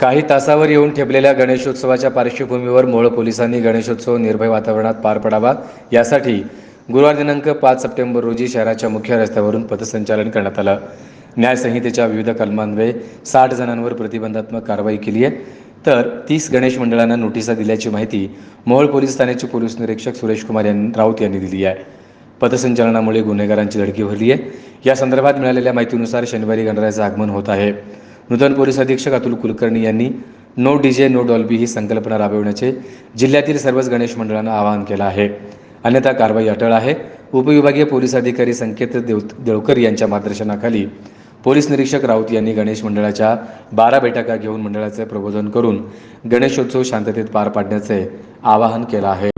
काही तासावर येऊन ठेपलेल्या गणेशोत्सवाच्या पार्श्वभूमीवर मोळ पोलिसांनी गणेशोत्सव निर्भय वातावरणात पार पडावा. यासाठी गुरुवार दिनांक पाच सप्टेंबर रोजी शहराच्या मुख्य रस्त्यावरून पथसंचलन करण्यात आलं. न्यायसंहितेच्या विविध कलमान्वये साठ जणांवर प्रतिबंधात्मक कारवाई केली आहे. तर तीस गणेश मंडळांना नोटिसा दिल्याची माहिती मोहोळ पोलीस ठाण्याचे पोलीस निरीक्षक सुरेश कुमार यांनी राऊत यांनी दिली आहे. पथसंचलनामुळे गुन्हेगारांची धडकी भरली आहे. या संदर्भात मिळालेल्या माहितीनुसार शनिवारी गणरायाचं आगमन होत आहे. नूतन पोलीस अधीक्षक अतुल कुलकर्णी यांनी नो डीजे नो डॉल्बी ही संकल्पना राबविण्याचे जिल्ह्यातील सर्वच गणेश मंडळांना आवाहन केलं आहे. अन्यथा कारवाई अटळ आहे. उपविभागीय पोलीस अधिकारी संकेत देव देवकर यांच्या मार्गदर्शनाखाली पोलीस निरीक्षक राऊत यांनी गणेश मंडळाच्या बारा बैठका घेऊन मंडळाचे प्रबोधन करून गणेशोत्सव शांततेत पार पाडण्याचे आवाहन केलं आहे.